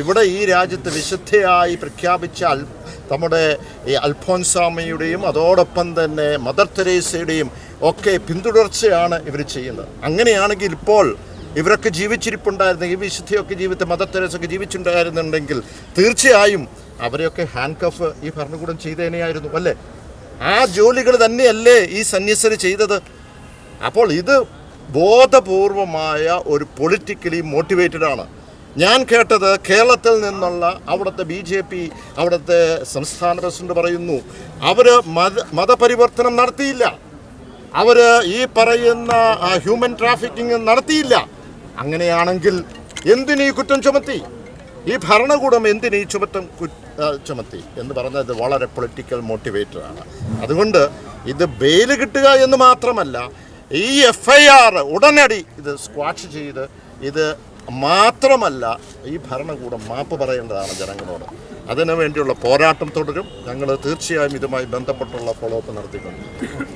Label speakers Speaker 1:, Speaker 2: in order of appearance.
Speaker 1: ഇവിടെ ഈ രാജ്യത്ത് വിശുദ്ധയായി പ്രഖ്യാപിച്ച അൽ നമ്മുടെ ഈ അൽഫോൻസാമയുടെയും അതോടൊപ്പം തന്നെ മദർ തെരേസയുടെയും ഒക്കെ പിന്തുടർച്ചയാണ് ഇവർ ചെയ്യുന്നത്. അങ്ങനെയാണെങ്കിൽ ഇപ്പോൾ ഇവരൊക്കെ ജീവിച്ചിരിപ്പുണ്ടായിരുന്ന ഈ വിശുദ്ധിയൊക്കെ ജീവിത മദർ തെരേസൊക്കെ ജീവിച്ചിട്ടുണ്ടായിരുന്നുണ്ടെങ്കിൽ തീർച്ചയായും അവരെയൊക്കെ ഹാൻഡ് കഫ് ഈ ഭരണകൂടം ചെയ്തേനെയായിരുന്നു അല്ലേ? ആ ജോലികൾ തന്നെയല്ലേ ഈ സന്യസർ ചെയ്തത്. അപ്പോൾ ഇത് ബോധപൂർവമായ ഒരു പൊളിറ്റിക്കലി മോട്ടിവേറ്റഡ് ആണ്. ഞാൻ കേട്ടത് കേരളത്തിൽ നിന്നുള്ള അവിടുത്തെ ബി ജെ പി അവിടുത്തെ സംസ്ഥാന പ്രസിഡന്റ് പറയുന്നു അവർ മത മതപരിവർത്തനം നടത്തിയില്ല. അവർ ഈ പറയുന്ന ഹ്യൂമൻ ട്രാഫിക്കിംഗ് നടത്തിയില്ല. അങ്ങനെയാണെങ്കിൽ എന്തിനീ കുറ്റം ചുമത്തി? ഈ ഭരണകൂടം എന്തിനീ ആ, ചുമത്തി? എന്ന് പറഞ്ഞത് വളരെ പൊളിറ്റിക്കൽ മോട്ടിവേറ്ററാണ് അതുകൊണ്ട് ഇത് ബെയിൽ കിട്ടുക എന്ന് മാത്രമല്ല ഈ എഫ് ഐ ആർ ഉടനടി ഇത് സ്ക്വാഷ് ചെയ്ത് ഇത് മാത്രമല്ല ഈ ഭരണകൂടം മാപ്പ് പറയേണ്ടതാണ് ജനങ്ങളോട്. അതിനു വേണ്ടിയുള്ള പോരാട്ടം തുടരും. ഞങ്ങൾ തീർച്ചയായും ഇതുമായി ബന്ധപ്പെട്ടുള്ള ഫോളോ അപ്പ് നടത്തിക്കൊണ്ട്